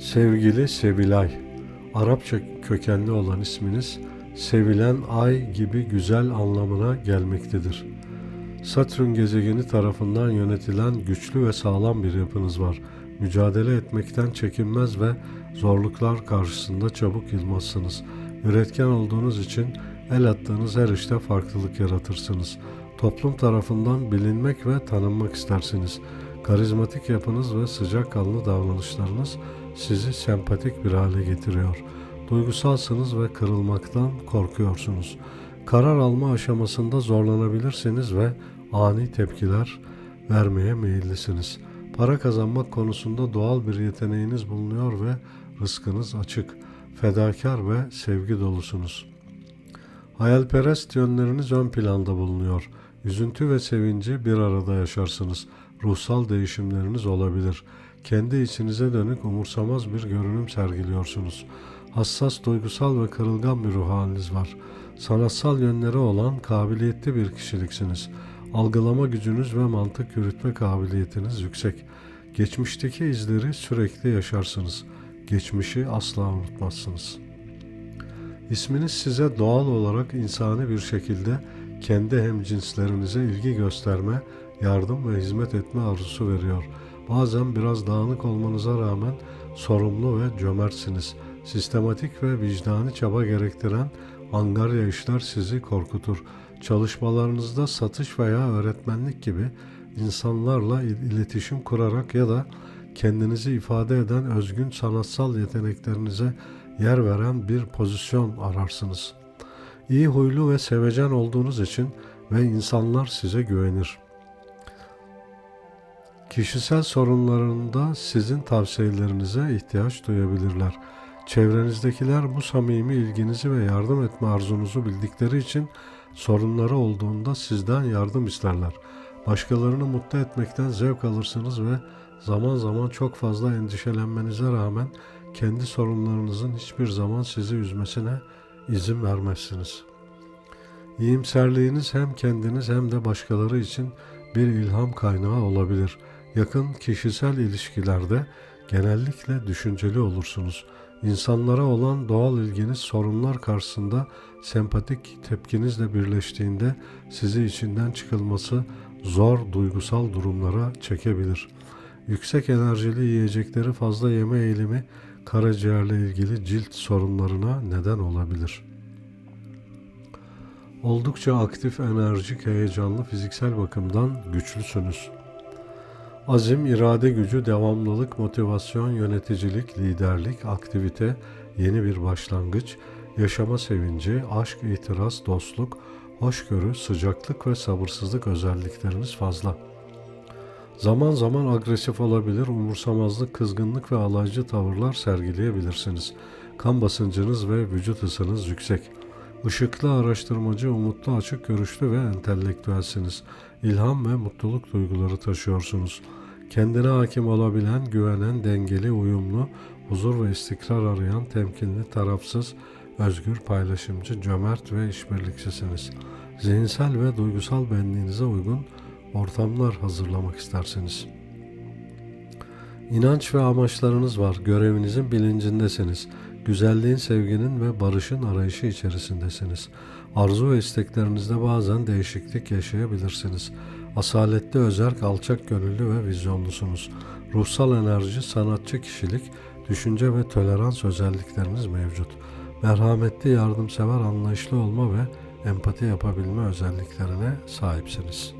Sevgili Sevilay, Arapça kökenli olan isminiz sevilen ay gibi güzel anlamına gelmektedir. Satürn gezegeni tarafından yönetilen güçlü ve sağlam bir yapınız var. Mücadele etmekten çekinmez ve zorluklar karşısında çabuk yılmazsınız. Üretken olduğunuz için el attığınız her işte farklılık yaratırsınız. Toplum tarafından bilinmek ve tanınmak istersiniz. Karizmatik yapınız ve sıcakkanlı davranışlarınız sizi sempatik bir hale getiriyor. Duygusalsınız ve kırılmaktan korkuyorsunuz. Karar alma aşamasında zorlanabilirsiniz ve ani tepkiler vermeye meyillisiniz. Para kazanmak konusunda doğal bir yeteneğiniz bulunuyor ve rızkınız açık. Fedakar ve sevgi dolusunuz. Hayalperest yönleriniz ön planda bulunuyor. Üzüntü ve sevinci bir arada yaşarsınız. Ruhsal değişimleriniz olabilir. Kendi içinize dönük umursamaz bir görünüm sergiliyorsunuz. Hassas, duygusal ve kırılgan bir ruh haliniz var. Sanatsal yönleri olan kabiliyetli bir kişiliksiniz. Algılama gücünüz ve mantık yürütme kabiliyetiniz yüksek. Geçmişteki izleri sürekli yaşarsınız. Geçmişi asla unutmazsınız.'' İsminiz size doğal olarak insani bir şekilde kendi hemcinslerinize ilgi gösterme, yardım ve hizmet etme arzusu veriyor. Bazen biraz dağınık olmanıza rağmen sorumlu ve cömertsiniz. Sistematik ve vicdani çaba gerektiren angarya işler sizi korkutur. Çalışmalarınızda satış veya öğretmenlik gibi insanlarla il- iletişim kurarak ya da kendinizi ifade eden özgün sanatsal yeteneklerinize yer veren bir pozisyon ararsınız. İyi huylu ve sevecen olduğunuz için ve insanlar size güvenir. Kişisel sorunlarında sizin tavsiyelerinize ihtiyaç duyabilirler. Çevrenizdekiler bu samimi ilginizi ve yardım etme arzunuzu bildikleri için sorunları olduğunda sizden yardım isterler. Başkalarını mutlu etmekten zevk alırsınız ve zaman zaman çok fazla endişelenmenize rağmen kendi sorunlarınızın hiçbir zaman sizi üzmesine izin vermezsiniz. İyimserliğiniz hem kendiniz hem de başkaları için bir ilham kaynağı olabilir. Yakın kişisel ilişkilerde genellikle düşünceli olursunuz. İnsanlara olan doğal ilginiz sorunlar karşısında sempatik tepkinizle birleştiğinde sizi içinden çıkılması zor duygusal durumlara çekebilir. Yüksek enerjili yiyecekleri fazla yeme eğilimi karaciğerle ilgili cilt sorunlarına neden olabilir. Oldukça aktif, enerjik, heyecanlı, fiziksel bakımdan güçlüsünüz. Azim, irade gücü, devamlılık, motivasyon, yöneticilik, liderlik, aktivite, yeni bir başlangıç, yaşama sevinci, aşk, itiraz, dostluk, hoşgörü, sıcaklık ve sabırsızlık özellikleriniz fazla. Zaman zaman agresif olabilir, umursamazlık, kızgınlık ve alaycı tavırlar sergileyebilirsiniz. Kan basıncınız ve vücut ısınız yüksek. Işıklı araştırmacı, umutlu, açık görüşlü ve entelektüelsiniz. İlham ve mutluluk duyguları taşıyorsunuz. Kendine hakim olabilen, güvenen, dengeli, uyumlu, huzur ve istikrar arayan, temkinli, tarafsız, özgür, paylaşımcı, cömert ve işbirlikçisiniz. Zihinsel ve duygusal benliğinize uygun ortamlar hazırlamak isterseniz. İnanç ve amaçlarınız var. Görevinizin bilincindesiniz. Güzelliğin, sevginin ve barışın arayışı içerisindesiniz. Arzu ve isteklerinizde bazen değişiklik yaşayabilirsiniz. Asaletli, özerk, alçak gönüllü ve vizyonlusunuz. Ruhsal enerji, sanatçı kişilik, düşünce ve tolerans özellikleriniz mevcut. Merhametli, yardımsever, anlayışlı olma ve empati yapabilme özelliklerine sahipsiniz.